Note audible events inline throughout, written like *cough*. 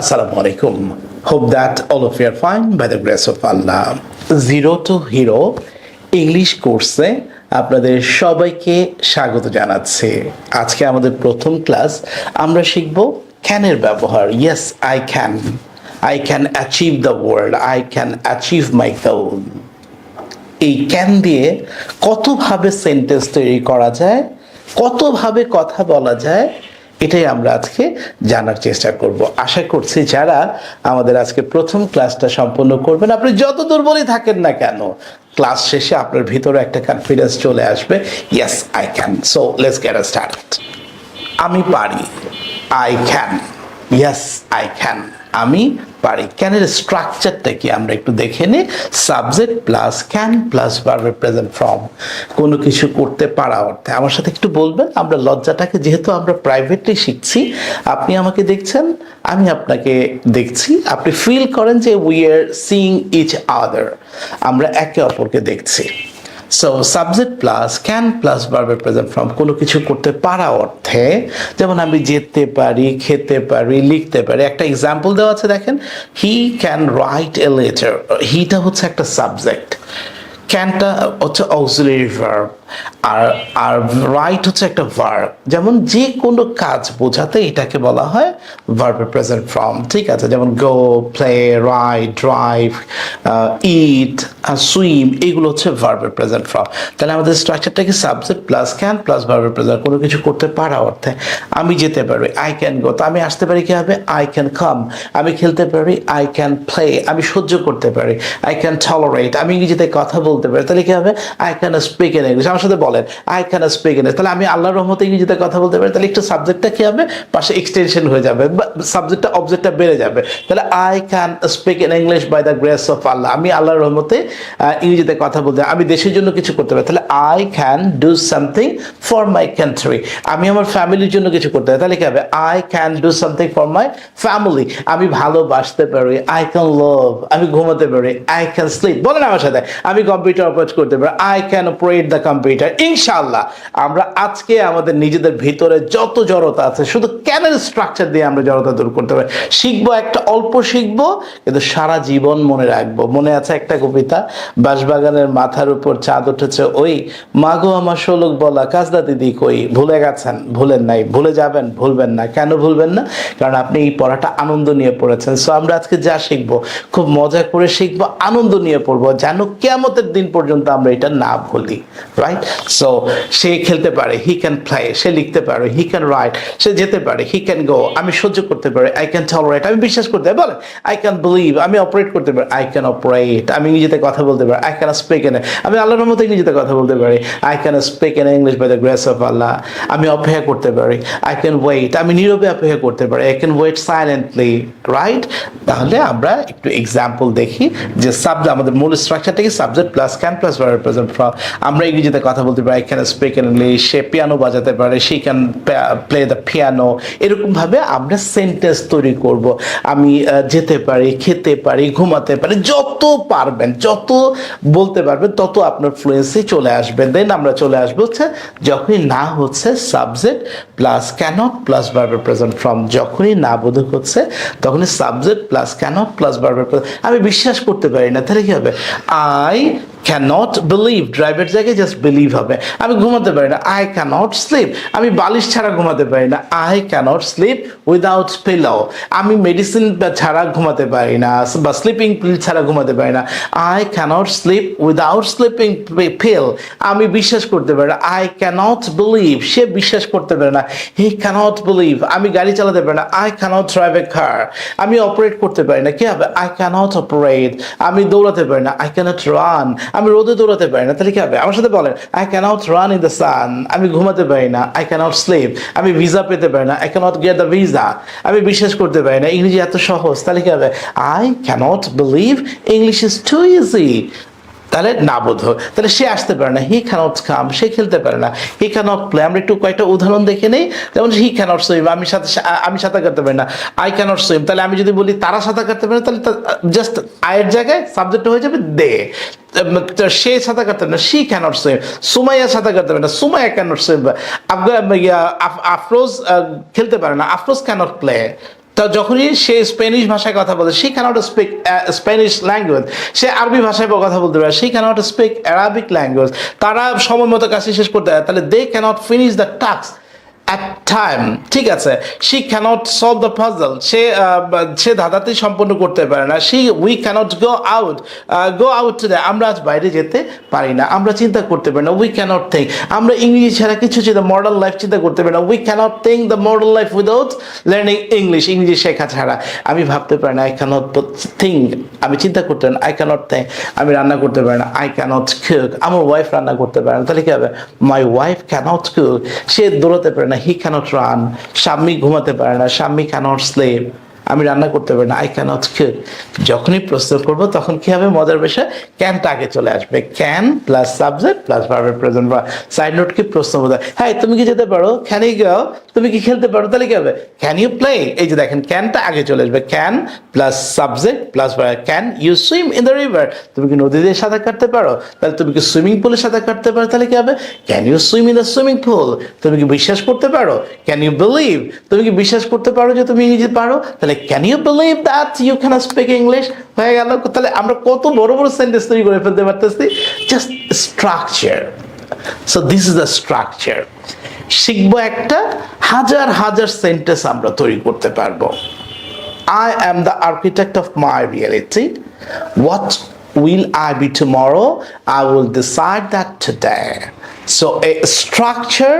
Assalamu alaikum. Hope that all of you fine by the grace of Allah. Zero to hero English কোর্সে আপনাদের সবাইকে স্বাগত জানাচ্ছি। আজকে আমাদের প্রথম ক্লাস আমরা শিখব ক্যানের ব্যবহার। Yes I can I can achieve the world I can achieve my goal এই ক্যান দিয়ে কতভাবে সেন্টেন্স তৈরি করা যায়, কতভাবে কথা বলা যায় এটাই আমরা আজকে জানার চেষ্টা করব। আশা করছি যারা আমাদের আজকে প্রথম ক্লাসটা সম্পন্ন করবেন, আপনি যত দুর্বলই থাকেন না কেন, ক্লাস শেষে আপনার ভিতরে একটা কনফিডেন্স চলে আসবে yes I can so let's get start আমি পারি I can yes I can আমি পারি। ক্যানের স্ট্রাকচারটা কি? আমরা একটু দেখে নিই সাবজেক্ট প্লাস ক্যান প্লাস ভার্বের প্রেজেন্ট ফর্ম কোনো কিছু করতে পারা অর্থে। আমার সাথে একটু বলবেন, আমরা লজ্জাটাকে যেহেতু আমরা প্রাইভেটলি শিখছি, আপনি আমাকে দেখছেন, আমি আপনাকে দেখছি। আপনি ফিল করেন যে we are seeing each other আমরা একে অপরকে দেখছি। So subject plus can plus ভার্বের প্রেজেন্ট ফর্ম কোনো কিছু করতে পারা অর্থে, যেমন আমি যেতে পারি, খেতে পারি, লিখতে পারি। একটা এক্সাম্পল দেওয়া আছে দেখেন। He can write a letter হিটা হচ্ছে একটা সাবজেক্ট ক্যানটা হচ্ছে অক্সিলারি ভার্ব আর আর রাইট হচ্ছে একটা ভার্ব যেমন যে কোনো কাজ বোঝাতে এটাকে বলা হয় ভার্বের প্রেজেন্ট ফর্ম ঠিক আছে? যেমন go play write drive eat swim এগুলো হচ্ছে ভার্বের প্রেজেন্ট ফর্ম তাহলে আমাদের স্ট্রাকচারটাকে সাবজেক্ট প্লাস ক্যান প্লাস ভার্বের প্রেজেন্ট কোনো কিছু করতে পারা অর্থে আমি যেতে পারি আই ক্যান গো তো আমি আসতে পারি কীভাবে? আই ক্যান কাম আমি খেলতে পারি আই ক্যান প্লে আমি সহ্য করতে পারি আই ক্যান টলারেট আমি ইংরেজিতে কথা বলতে পারি। তাহলে কি হবে? I can speak in English আমার সাথে বলেন আই ক্যান স্পিক ইন তাহলে আমি আল্লাহর রহমতে ইংরেজিতে কথা বলতে পারি। তাহলে একটু সাবজেক্টটা কি হবে? পাশে এক্সটেনশন হয়ে যাবে। সাবজেক্টটা অবজেক্টটা বেড়ে যাবে। তাহলে I can speak in English by the grace of Allah আমি আল্লাহর রহমতে ইংরেজিতে কথা বলতে আমি দেশের জন্য কিছু করতে পারি। তাহলে I can do something for my country আমি আমার ফ্যামিলির জন্য কিছু করতে পারি। তাহলে কি হবে? I can do something for my family আমি ভালোবাসতে পারি। আই ক্যান লাভ আমি ঘুমাতে পারি। আই ক্যান স্লিপ বলেন আমার সাথে। আমি কম্পিউটার অপারেট করতে পারি। I can operate the computer ইনশাল্লাহ আমরা আজকে আমাদের নিজেদের ভিতরে যত জড়তা আছে, শুধু ক্যানের স্ট্রাকচার দিয়ে আমরা জড়তা দূর করতে পারি। শিখব একটা, অল্প শিখব, কিন্তু সারা জীবন মনে রাখব। মনে আছে একটা কবিতা? বাঁশবাগানের মাথার উপর চাঁদ উঠেছে ওই। মাগো আমার শোলক বলা, কাজদা দিদি কই? ভুলে গেছেন? ভুলেন নাই। ভুলে যাবেন? ভুলবেন না। কেন ভুলবেন না? কারণ আপনি এই পড়াটা আনন্দ নিয়ে পড়েছেন। সো আমরা আজকে যা শিখব, খুব মজা করে শিখব, আনন্দ নিয়ে পড়ব। যেন কেমতের দিন পর্যন্ত আমরা এটা না ভুলি রাইট সো সে খেলতে পারে হি ক্যান প্লে সে লিখতে পারে হি ক্যান রাইট সে যেতে পারে হি ক্যান গো আমি সহ্য করতে পারি আই ক্যান টলারেট আমি বিশ্বাস করতে পারি, বলেন আই ক্যান বিলিভ আমি অপারেট করতে পারি আই ক্যান অপারেট আমি ইংরেজিতে কথা বলতে পারি আই ক্যান স্পিক এন আমি আল্লাহর মতো ইংরেজিতে কথা বলতে পারি I can speak in English by the grace of Allah আমি অপেক্ষা করতে পারি আই ক্যান ওয়েট আমি নীরবে অপেক্ষা করতে পারি I can wait silently right তাহলে আমরা একটু এক্সাম্পল দেখি, যে সাবজেক্ট আমাদের মূল স্ট্রাকচারটাকে subject plus can plus verb present form আমরা ইংরেজিতে কথা বলতে পারি ক্যান স্পিক ইংলিশ সে পিয়ানো বাজাতে পারে সে ক্যান প্লে দ্য পিয়ানো এরকমভাবে আমরা সেন্টেন্স তৈরি করব। আমি যেতে পারি, খেতে পারি, ঘুমাতে পারি, যত পারবেন, যত বলতে পারবেন, তত আপনার ফ্লুয়েন্সি চলে আসবে। দেন আমরা চলে আসব হচ্ছে, যখনই না হচ্ছে সাবজেক্ট প্লাস ক্যানট প্লাস ভার্বের প্রেজেন্ট ফ্রম যখনই না বোধক হচ্ছে, তখনই সাবজেক্ট প্লাস ক্যানট প্লাস ভার্বের আমি বিশ্বাস করতে পারি না, তাহলে কি হবে? আই ক্যানট বিলিভ ড্রাইভের জায়গায় জাস্ট বিলিভ হবে। আমি ঘুমাতে পারি না আই ক্যানট স্লিপ আমি বালিশ ছাড়া ঘুমাতে পারি না I can't sleep without pillow আমি মেডিসিন ছাড়া ঘুমাতে পারি না, বা স্লিপিং পিল ছাড়া ঘুমাতে পারি না। I can't sleep without sleeping pill আমি বিশ্বাস করতে পারি না আই ক্যানট বিলিভ সে বিশ্বাস করতে পারে না হি ক্যানট বিলিভ আমি গাড়ি চালাতে পারি না I can't drive a car আমি অপারেট করতে পারি না, কি হবে? আই ক্যানট অপারেট আমি দৌড়াতে পারি না আই ক্যানট রান আমি রোদে দৌড়াতে পারি না, তাহলে কি হবে? আমার সাথে বলেন I can't run in the sun আমি ঘুমাতে পারি না আই ক্যানট স্লিপ আমি ভিসা পেতে পারি না I can't get the visa আমি বিশ্বাস করতে পারি না, ইংরেজি এত সহজ তাহলে কি হবে? I can't believe English is too easy তাহলে না বোধ তাহলে সে আসতে পারে না হি ক্যানট কাম সে খেলতে পারে না। হি ক্যানট প্লে আমরা একটু কয়েকটা উদাহরণ দেখে নেই। যেমন হি ক্যানট সুইম আমি সাথে আমি সাঁতার কাটতে পারি না। আই ক্যানট সুইম তাহলে আমি যদি বলি তারা সাঁতার কাটতে পারে তাহলে জাস্ট আয়ের জায়গায় সাবজেক্ট হয়ে যাবে দে সে সাঁতার কাটতে না সি ক্যানট সুইম সুমাইয়া সাঁতার কাটতে পারে না, সুমাইয়া ক্যানট সুইম আফরোজ খেলতে পারে না, আফরোজ ক্যানট প্লে তা যখনই সে স্প্যানিশ ভাষায় কথা বলে সে ক্যানট স্পিক স্প্যানিশ ল্যাঙ্গুয়েজ সে আরবি ভাষায় কথা বলতে পারে সে ক্যানট স্পিক অ্যারাবিক ল্যাঙ্গুয়েজ তারা সময় মতো কাছে শেষ করতে পারে, তাহলে they can't finish the task at ঠিক আছে সম্পন্ন করতে পারে না। আমরা আজ বাইরে যেতে পারি না। আমরা চিন্তা করতে পারি না। উই ক্যানট থিঙ্ক আমরা ইংরেজি ছাড়া কিছু চিন্তা মডার্ন লাইফ চিন্তা করতে পারি না। We can't think the modern life without learning English শেখা ছাড়া। আমি ভাবতে পারি না আই ক্যানট থিঙ্ক আমি চিন্তা করতে পারি না আই ক্যানট থিঙ্ক আমি রান্না করতে পারি না আই ক্যানট কুক আমার ওয়াইফ রান্না করতে পারে না। তাহলে কি হবে? মাই ওয়াইফ ক্যানট কুক সে দৌড়াতে পারে না। হি ক্যানট রান স্বামী ঘুমাতে পারে না। স্বামী ক্যানট স্লেপ আমি রান্না করতে পারি না। আই ক্যানট কুক যখনই প্রশ্ন করব, তখন কি হবে? মজার বিষয়, ক্যানটা আগে চলে আসবে। ক্যান প্লাস সাবজেক্ট প্লাস ভার্বের প্রেজেন্ট বা সাইড নোট কি প্রশ্ন বোঝায়। হ্যাঁ তুমি কি যেতে পারো? ক্যান ইউ গো তুমি কি খেলতে পারো? তাহলে কি হবে? ক্যান ইউ প্লে এই যে দেখেন, ক্যানটা আগে চলে আসবে। Can plus subject plus can you swim in the river তুমি কি নদীতে সাঁতার কাটতে পারো? তাহলে তুমি কি সুইমিং পুলে সাঁতার কাটতে পারো? তাহলে কি হবে? Can you swim in the swimming pool তুমি কি বিশ্বাস করতে পারো? ক্যান ইউ বিলিভ তুমি কি বিশ্বাস করতে পারো যে তুমি নিজে পারো? তাহলে can you believe that you can speak English হয়ে গেল তাহলে আমরা কত বড় বড় সেন্টেন্স তৈরি করে ফেলতে পারতেছি just structure so this is the structure শিখব একটা হাজার হাজার সেন্টেন্স আমরা তৈরি করতে পারব I am the architect of my reality. What will I be tomorrow? I will decide that today. So, a structure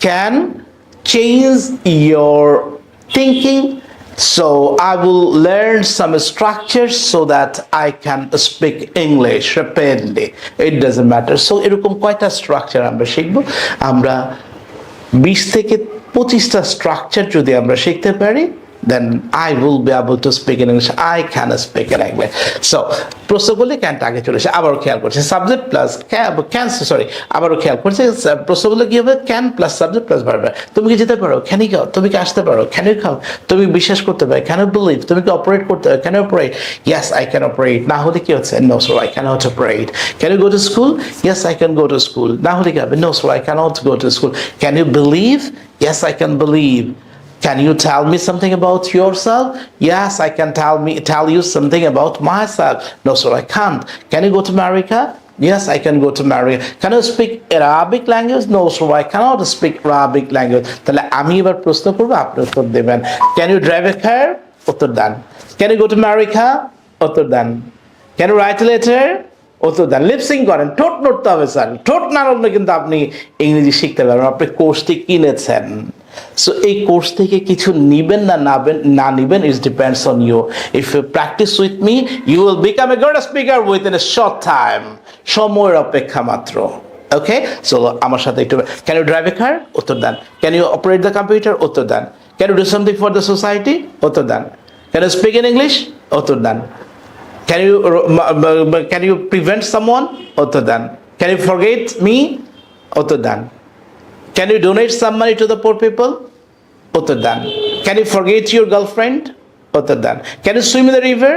can change your thinking. So, I will learn some structures so that I can speak English rapidly. It doesn't matter. So, এরকম কয়টা structure আমরা শিখব আমরা বিশ থেকে পঁচিশটা structure যদি আমরা শিখতে পারি then I will be able to speak in English. I can speak in English. So, প্রশ্ন করলে ক্যানটা আগে চলে আসে আবারও খেয়াল করছে। সাবজেক্ট প্লাস ক্যান সরি আবারও খেয়াল করছে প্রশ্ন করলে কি হবে? Can plus subject plus verb তুমি কি যেতে পারো? ক্যান খাও। তুমি কি আসতে পারো? ক্যান ইউ খাও তুমি বিশ্বাস করতে পারো? ক্যান বিলিভ তুমি কি অপারেট করতে পারো? Can operate yes I can operate না হলে কি হচ্ছে? No so I can not operate can you go to school yes I can go to school না হলে কি হবে? No so I can not go to school can you believe yes I can believe Can you tell me something about yourself? Yes, I can tell me tell you something about myself. No, sir, I can't. Can you go to America? Yes, I can go to America. Can you speak Arabic language? No, sir, I cannot speak Arabic language. তাহলে আমি এবার প্রশ্ন করব আপনি উত্তর দেবেন Can you drive a car? উত্তর দেন Can you go to America? উত্তর দেন Can you write a letter? উত্তর দেন লিপসিং করেন ঠোঁট নড়তে হবে স্যার ঠোঁট না নড়লে কিন্তু আপনি ইংরেজি শিখতে পারবেন আপনি কোর্সটি কিনেছেন সো এই কোর্স থেকে কিছু নিবেন না নাবেন, না নিবেন is depends on you if you practice with me you will become a good speaker with in a short time সময়ের অপেক্ষা মাত্র ওকে সো আমার সাথে একটু can you drive a car উত্তর দেন. Can you operate the computer উত্তর দেন. Can you do something for the society উত্তর দেন. Can you speak in English উত্তর দেন. Can you can you prevent someone? উত্তর দেন. Can you forget me? উত্তর দেন. Can you donate some money to the poor people? উত্তর Dan. Can you forget your girlfriend? উত্তর Dan. Can you swim in the river?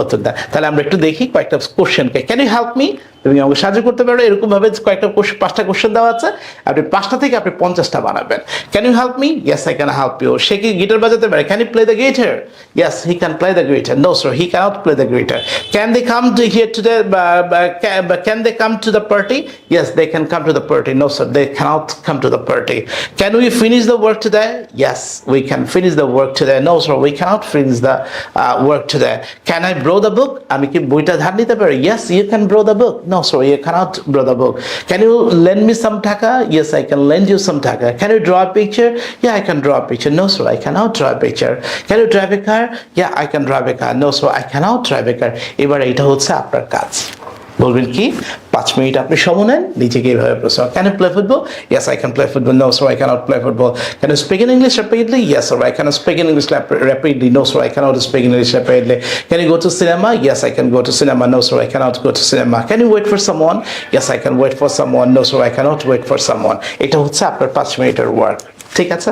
উত্তর দেন তাহলে আমরা একটু দেখি কয়েকটা কোশ্চেনকে ক্যান ইউ হেল্প মি তুমি আমাকে সাহায্য করতে পারো এরকম ভাবে কয়েকটা question- পাঁচটা কোশ্চেন দেওয়া আছে। আপনি পাঁচটা থেকে আপনি পঞ্চাশটা বানাবেন। Can you help me yes I can help you সে কি গিটার বাজাতে পারে? Can you play the guitar yes he can play the guitar no sir he can't play the guitar can they come to here to the can they come to the party yes they can come to the party no sir they can't come to the party can we finish the work today yes we can finish the work today no sir we can't finish the work today can I borrow the book আমি কি বইটা ধার নিতে পারি? Yes you can borrow the book sir you can't borrow the book can you lend me some taka yes I can lend you some taka can you draw a picture yeah I can draw a picture no sir I can't draw a picture can you drive a car yeah I can drive a car no sir I can't drive a car এবার এটা হচ্ছে আপনার কাজ। বলবেন কি পাঁচ minute আপনি সময় নেন নিজেকে এইভাবে প্রশ্ন can you play football yes I can play football no so I can't play football can you speak in English rapidly yes or I can speak in English rap- rapidly. No, sir, I cannot speak in English rapidly. Can you go to cinema? Yes, I can go to cinema. No, sir, I cannot go to cinema. Can you wait for someone? Yes, I can wait for someone. No, sir, I cannot wait for someone. এটা হচ্ছে আপনার পাঁচ মিনিটের work ঠিক আছে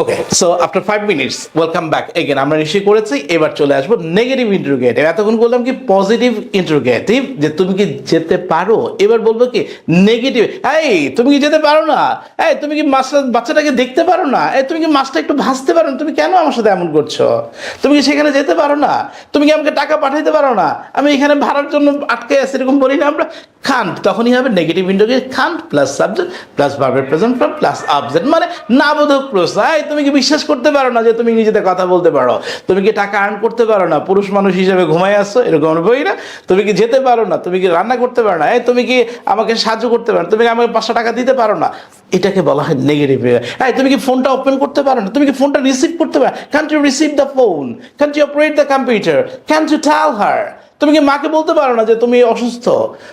okay so after five minutes welcome back again আমরা নিশ্চয়ই করেছি, এবার চলে আসব নেগেটিভ ইন্টারোগেটিভ এতক্ষণ বললাম কি পজিটিভ ইন্টারোগেটিভ যে তুমি কি যেতে পারো? এবার বলব কি নেগেটিভ এই, তুমি কি যেতে পারো না? এই, তুমি কি মাছটা বাচ্চাটাকে দেখতে পারো না? এই, তুমি কি মাছটা একটু ভাসতে পারো না? তুমি কেন আমার সাথে এমন করছ? তুমি কি সেখানে যেতে পারো না? তুমি কি আমাকে টাকা পাঠাইতে পারো না? আমি এখানে ভাড়ার জন্য আটকে আছি, এরকম বলি না আমরা। খান্ট তখনই হবে negative interrogative can't plus subject plus ভার্বের প্রেজেন্ট ফর্ম প্লাস অবজেক্ট মানে নাবোধক প্রশ্ন। এই, তুমি কি বিশ্বাস করতে পারো না যে তুমি নিজেতে কথা বলতে পারো? তুমি কি টাকা আর্ন করতে পারো না? পুরুষ মানুষ হিসেবে ঘুমাই আসছো? এরকম বই না। তুমি কি যেতে পারো না? তুমি কি রান্না করতে পারো না? এই, তুমি কি আমাকে সাহায্য করতে পারো তুমি কি আমাকে পাঁচশো টাকা দিতে পারো না? এটাকে বলা হয় নেগেটিভ হ্যাঁ তুমি কি ফোনটা ওপেন করতে পারো না? তুমি কি ফোনটা রিসিভ করতে পারো can you receive the phone can you operate the computer can you tell her তুমি কি মাকে বলতে পারো না যে তুমি অসুস্থ?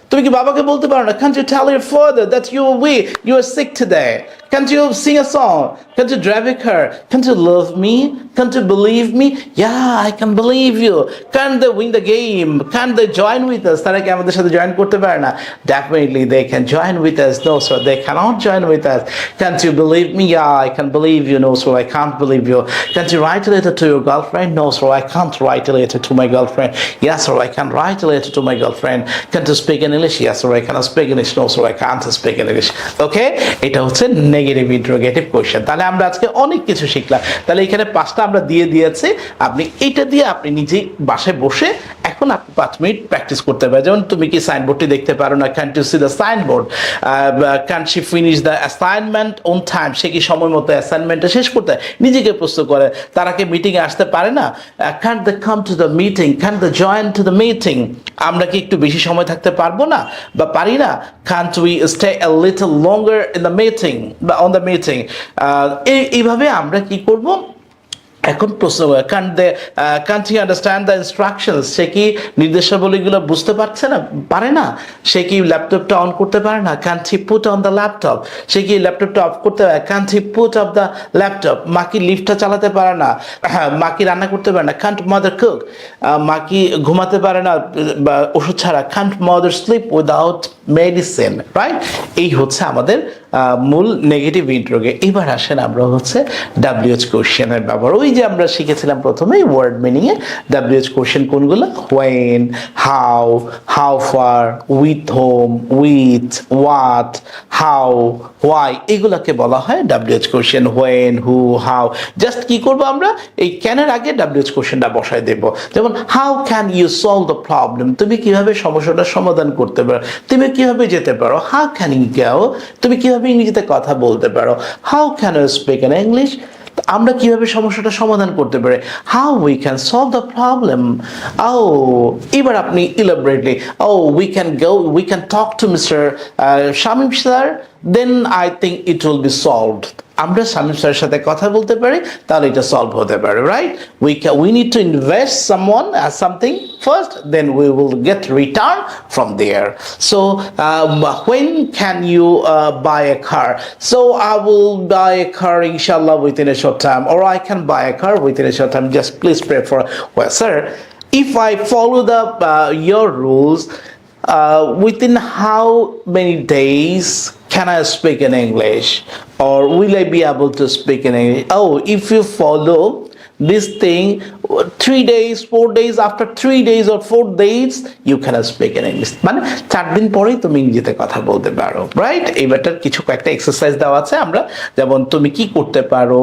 তুমি কি বাবাকে বলতে পারো না? Can you tell your father that you we you are sick today can you sing a song can you drive a car can you love me can you believe me yeah I can believe you can they win the game can they join with us তারা কি আমাদের সাথে join করতে পারে না definitely they can join with us no so they can't join with us can you believe me yeah I can believe you no so I can't believe you can you write a letter to your girlfriend no sir I can't write a letter to my girlfriend yes sir I can write a letter to my girlfriend can you speak in English yes sir I cannot speak English no sir I can't speak in English okay এটা হচ্ছে negative interrogative question তাহলে আমরা আজকে অনেক কিছু শিখলাম। তাহলে এখানে পাঁচটা আমরা দিয়ে দিয়েছি। আপনি এটা দিয়ে আপনি নিজেই বাসে বসে এখন আপনি পাঁচ মিনিট প্র্যাকটিস করতে পারেন যেমন তুমি কি সাইনবোর্ডটি দেখতে পারো না can to see the signboard can she finish the assignment on time সে কি সময় মতো অ্যাসাইনমেন্টটা শেষ করতে? নিজেকে প্রস্তুত করে। তারা কি মিটিংয়ে আসতে পারে না? Can they come to the meeting can they join to the meeting আমরা কি একটু বেশি সময় থাকতে পারব না? বা পারি না? Can't we stay a little longer in the meeting বা অন দ্য মিটিং এইভাবে আমরা কি করব? এখন প্রশ্ন can they can't he understand the instructions সে কি নির্দেশাবলীগুলো বুঝতে পারছে না? পারে না? সে কি ল্যাপটপটা অন করতে পারে না? Can't he put on the laptop সে কি ল্যাপটপটা অফ করতে পারে can't he put off the laptop মা কি লিফটটা চালাতে পারে না? *coughs* মা কি রান্না করতে পারে না? কান্ট মাদার কুক মা কি ঘুমাতে পারে না? ওষুধ ছাড়া? Can't mother sleep without medicine right এই হচ্ছে আমাদের মূল নেগেটিভ ইন্ট্রোগে এবার আসেন আমরা হচ্ছে ডাব্লিউএচ কোশ্চেনের ব্যবহার। ওই যে আমরা শিখেছিলাম প্রথমে ওয়ার্ড মিনিংয়ে ডাব্লিউএচ কোশ্চেন কোনগুলো? When how how far which whom which what how why এগুলোকে বলা হয় WH question when who how just কি করব আমরা? এই ক্যানের আগে ডাব্লিউএচ কোশ্চেনটা বসায় দেব। যেমন how can you solve the problem তুমি কীভাবে সমস্যাটার সমাধান করতে পারো? তুমি কীভাবে যেতে পারো? হাউ ক্যান ইউ তুমি কীভাবে ইংরেজিতে কথা বলতে পারো। How can you speak in English আমরা কীভাবে সমস্যাটা সমাধান করতে পারি? How we can solve the problem ও এবার আপনি elaborately O we can go we can talk to mister Shamim sir then I think it will be solved আমরা শামিম স্যারের সাথে কথা বলতে পারি তাহলে এটা সলভ হতে পারে right we we need to invest someone as something first then we will get return from there so when can you uh, buy a car so i will buy a car inshallah within a short time or i can buy a car within a short time just please pray for well sir if i follow the uh, your rules uh, within how many days can I speak in English? Or will I be able to speak in English? Oh, if you follow this thing three days, four days, after three days or four days, you cannot speak in English. মানে চার দিন পরেই তুমি ইংরেজিতে কথা বলতে পারো right এইবারটার কিছু কয়েকটা এক্সারসাইজ দেওয়া আছে। আমরা যেমন তুমি কি করতে পারো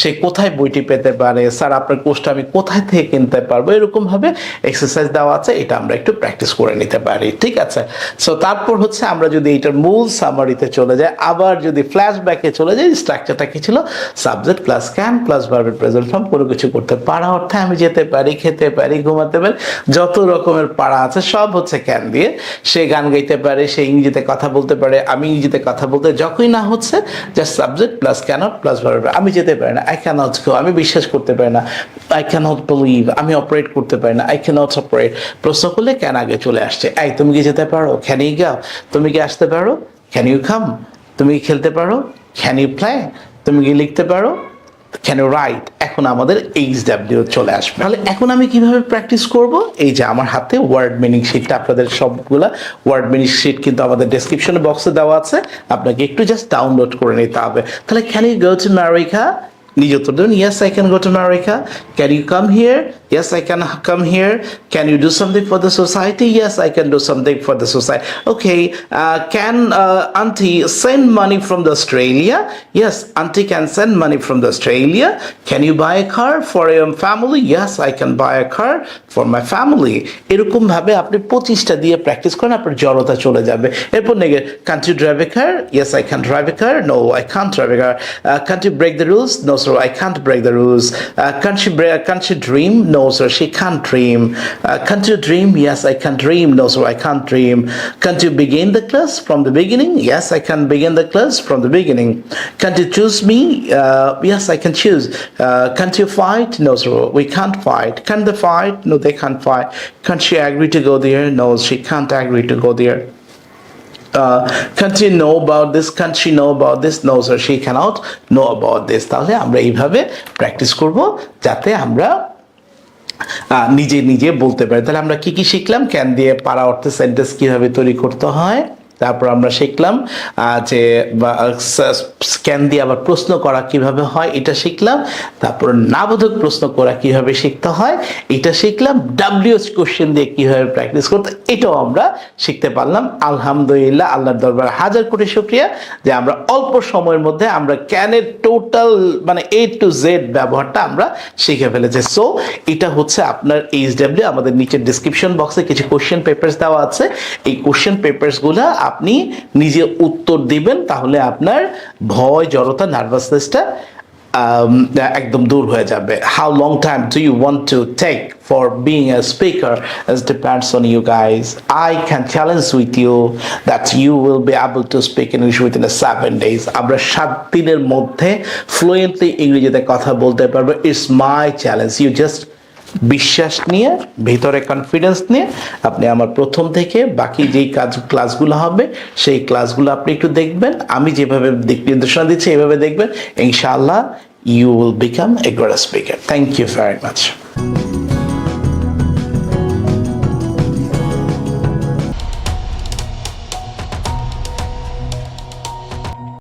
সে কোথায় বইটি পেতে পারে স্যার আপনার কোর্সটা আমি কোথায় থেকে কিনতে পারব এরকমভাবে এক্সারসাইজ দেওয়া আছে। এটা আমরা একটু প্র্যাকটিস করে নিতে পারি ঠিক আছে? সো তারপর হচ্ছে আমরা যদি এটার মূল সামারিতে চলে যাই আবার যদি ফ্ল্যাশব্যাকে চলে যাই স্ট্রাকচারটা কি ছিল? সাবজেক্ট প্লাস ক্যান প্লাস ভার্বের প্রেজেন্ট ফর্ম কোনো কিছু করতে পারা অর্থে আমি যেতে পারি, খেতে পারি, ঘুমাতে পারি, যত রকমের পাড়া আছে সব হচ্ছে ক্যান দিয়ে সে গান গাইতে পারে, সে ইংরেজিতে কথা বলতে পারে, আমি ইংরেজিতে কথা বলতে যখনই না হচ্ছে just subject plus can't plus verb আমি যেতে পারি না আই ক্যানট গো আমি বিশ্বাস করতে পারি না আই ক্যানট বিলিভ আমি অপারেট করতে পারি না আই ক্যানট অপারেট প্রশ্ন করলে ক্যান আগে চলে আসছে? এই, তুমি কি যেতে পারো? ক্যান ইউ গাও তুমি কি আসতে পারো? ক্যান ইউ কাম তুমি কি খেলতে পারো? ক্যান ইউ প্লে তুমি কি লিখতে পারো? ক্যান রাইট এখন আমাদের এইচ ডাব্লিউ চলে আসবে। তাহলে এখন আমি কীভাবে প্র্যাকটিস করব? এই যে আমার হাতে ওয়ার্ড মিনিং শিটটা আপনাদের সবগুলা ওয়ার্ড মিনিং শিট কিন্তু আমাদের ডেসক্রিপশন বক্সে দেওয়া আছে। আপনাকে একটু জাস্ট ডাউনলোড করে নিতে হবে। তাহলে can you go to America নিজে উত্তর দেবেন yes I can go to America can you come here yes I can come here can you do something for the society yes I can do something for the society okay can aunty send money from the Australia yes aunty can send money from the Australia can you buy a car for your family yes I can buy a car for my family এরকমভাবে আপনি পঁচিশটা দিয়ে practice করেন, আপনার জড়তা চলে যাবে। এরপর নেগে can't you drive a car yes I can drive a car no I can't drive a car can't you break the rules no sir, I can't break the rules. Uh, can't she break, uh, Can't she dream? No, sir, she can't dream. Uh, can't you dream? Yes, I can dream. No, sir, I can't dream. Can't you begin the class from the beginning? Yes, I can begin the class from the beginning. Can't you choose me? Uh, yes, I can choose. Uh, can't you fight? No, sir, we can't fight. Can they fight? No, they can't fight. Can't she agree to go there? No, she can't agree to go there. Uh, country know about this? country know about this? No, sir, she cannot know about this. তাহলে আমরা এইভাবে practice করব যাতে আমরা নিজে নিজে বলতে পারি তাহলে আমরা কি কি শিখলাম ক্যান দিয়ে পারা অর্থে সেন্টেন্স কীভাবে তৈরি করতে হয় তারপর আমরা শিখলাম যে স্ক্যান দিয়ে আবার প্রশ্ন করা কীভাবে হয় এটা শিখলাম, তারপর নাবোধক প্রশ্ন করা কীভাবে শিখতে হয় এটা শিখলাম ডাব্লিউএস কোশ্চেন দিয়ে কীভাবে প্র্যাকটিস করতে এটাও আমরা শিখতে পারলাম। আলহামদুলিল্লাহ, আল্লাহর দরবার হাজার কোটি শুক্রিয়া যে আমরা অল্প সময়ের মধ্যে আমরা ক্যানের টোটাল মানে এ টু জেড ব্যবহারটা আমরা শিখে ফেলেছি। সো এটা হচ্ছে আপনার এইচ ডাব্লিউ আমাদের নিচের ডিসক্রিপশন বক্সে কিছু কোশ্চেন পেপার্স দেওয়া আছে। এই কোশ্চেন পেপার্সগুলো আপনি নিজে উত্তর দিবেন, তাহলে আপনার ভয়, জড়তা নার্ভাসনেসটা একদম দূর হয়ে যাবে। How long time do you want to take for being a speaker as depends on you guys. I can challenge with you that you will be able to speak english within a seven days. আমরা সাত দিনের মধ্যে fluently ইংরেজিতে কথা বলতে পারব। It's my challenge you just বিশ্বাস নিয়ে, ভিতরে কনফিডেন্স নিয়ে আপনি আমার প্রথম থেকে বাকি যেই কাজ ক্লাসগুলো হবে, সেই ক্লাসগুলো আপনি একটু দেখবেন। আমি যেভাবে নির্দেশনা দিচ্ছি, এভাবে দেখবেন। ইনশাআল্লাহ you will become a great speaker thank you very much